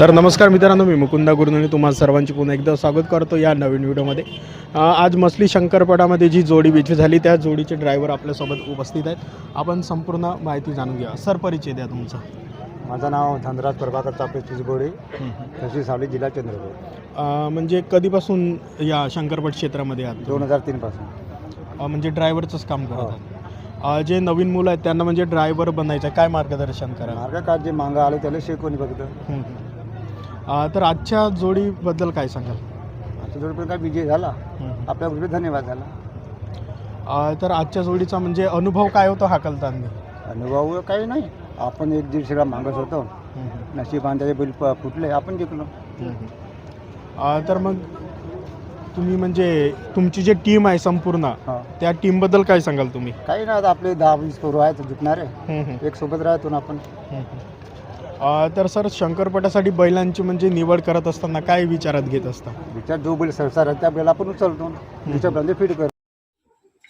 तर नमस्कार मित्रांनो मी मुकुंदा गुरुननी तुम्हाला सर्वांची पुन्हा एकदा स्वागत करतो या नवीन व्हिडिओमध्ये. आज मसली शंकरपटामध्ये जी जोडी विजय झाली त्या जोडीचे ड्रायव्हर आपल्यासोबत उपस्थित आहेत. आपण संपूर्ण माहिती जाणून घ्या सर परिचय द्या तुमचा. माझं नाव धनराज प्रभाकर चापे चिचगोडे. तहसील सावली जिल्हा चंद्रपूर. म्हणजे कधीपासून या शंकरपट क्षेत्रामध्ये आहात दोन हजार तीनपासून म्हणजे ड्रायव्हरचंच काम करत हो. अ, जे नवीन मुलं आहेत त्यांना म्हणजे ड्रायव्हर बनायचं आहे. काय मार्गदर्शन करा मार्ग काय? जे मागं आले त्याला शिकवणी बघतं तर आजच्या जोडीबद्दल काय सांगाल? आता जोडी पण काय विजय झाला? हम्म. आपल्या गोष्टी धन्यवाद झाला. अ, तर आजच्या जोडीचा म्हणजे अनुभव काय होतो हाकलताना अनुभव काही नाही. आपण एक दीड शिरा मागत होतो. नशीब त्याचे बैल प- फुटले. आपण जिंकलो. अ, तर मग तुम्ही म्हणजे तुमची जी टीम आहे संपूर्ण हा. त्या टीमबद्दल काय सांगाल तुम्ही? काही नाही आता आपले दहा वीस पोरं आहेत जिंकणारे हम्म, हम्म, एक सोबत राहतो ना आपण. हम्म. अ, तर सर शंकरपटासाठी बैलांची म्हणजे निवड करत असताना काय विचारात घेत असता? विचार जो बैल सरसार आहे त्या बैल आपण उचलतो दुसऱ्यापर्यंत फीड करतो.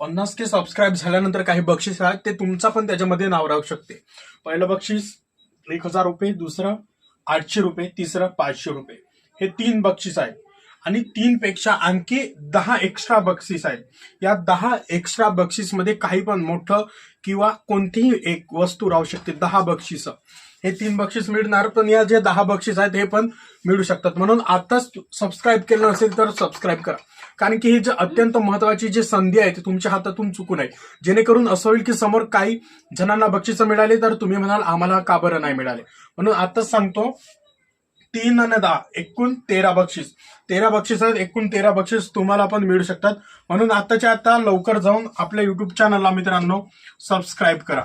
पन्नास के सबस्क्राईब झाल्यानंतर काही बक्षीस आहेत ते तुमचा पण त्याच्यामध्ये नाव राहू शकते. पहिलं बक्षीस एक हजार रुपये दुसरं आठशे रुपये तिसरं पाचशे रुपये. हे तीन बक्षीस आहेत. आणि तीन पेक्षा आणखी दहा एक्स्ट्रा बक्षीस आहेत. या दहा एक्स्ट्रा बक्षीसमध्ये काही पण मोठं किंवा कोणतीही एक वस्तू राहू शकते दहा बक्षिसं. हे तीन बक्षीस मिळणार पण या जे दहा बक्षीस आहेत हे पण मिळू शकतात. म्हणून आताच सबस्क्राईब केलं नसेल तर सबस्क्राईब करा. कारण की ही जी अत्यंत महत्वाची जी संधी आहे ती तुमच्या हातातून चुकून आहे. जेणेकरून असं होईल की समोर काही जणांना बक्षिसं मिळाली तर तुम्ही म्हणाल आम्हाला का बरं नाही मिळाले? म्हणून आताच सांगतो तीन आणि दहा एकूण तेरा बक्षीस. तेरा बक्षीस आहेत एकूण तेरा बक्षीस तुम्हाला पण मिळू शकतात. म्हणून आताच्या आता लवकर जाऊन आपल्या युट्यूब चॅनलला मित्रांनो सबस्क्राईब करा.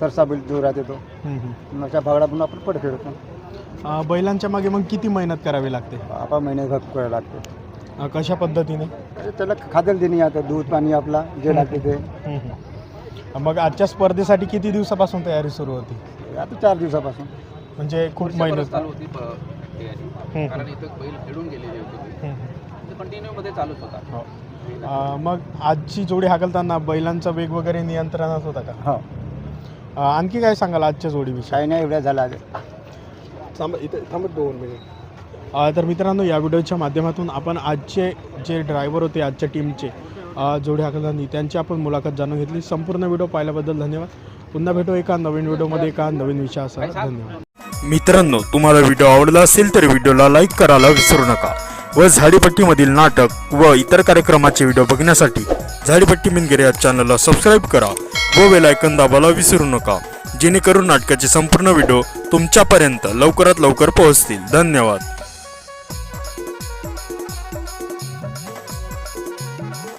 सरसा बैल जो राहते तो नशा भागडा पण आपण पट खेळतो. अ, बैलांच्या मागे मग किती मेहनत करावी लागते? आपण महिन्यात करायला लागतो. अ, कशा पद्धतीने? अरे त्याला खाद्याला देणे आता दूध पाणी आपला जे लागते ते. मग आजच्या स्पर्धेसाठी किती दिवसापासून तयारी सुरू होती? आता चार दिवसापासून. म्हणजे खूप मेहनत. चालू होती प- तयारी. कारण इथं बैल खेळून गेलेले होते कंटिन्यू मध्ये चालूच होता. हो. अ, मग आजची जोडी हाकलताना बैलांचा वेग वगैरे नियंत्रणात होता का? हो. अ, आणखी काय सांगाल आजच्या जोडीविषयी? काही नाही एवढ्या झाला थांबा इथे दोन मिनिट. तर मित्रांनो या व्हिडिओच्या माध्यमातून आपण आजचे जे ड्रायव्हर होते आजच्या टीमचे अ, जोडी हाकलताना त्यांची आपण मुलाखत जाणून घेतली. संपूर्ण व्हिडिओ पाहिल्याबद्दल धन्यवाद. पुन्हा भेटू एका नवीन व्हिडिओमध्ये एका नवीन विषयासह. धन्यवाद. मित्रांनो तुम्हाला व्हिडिओ आवडला असेल तर व्हिडिओला लाईक करायला विसरू नका व झाडीपट्टीमधील नाटक व इतर कार्यक्रमाचे व्हिडिओ बघण्यासाठी झाडीपट्टी मिनगिरे या चॅनलला सबस्क्राईब करा. व बेल दाबायला विसरू नका. जेणेकरून नाटकाचे संपूर्ण व्हिडिओ तुमच्यापर्यंत लवकरात लवकर पोहोचतील. धन्यवाद.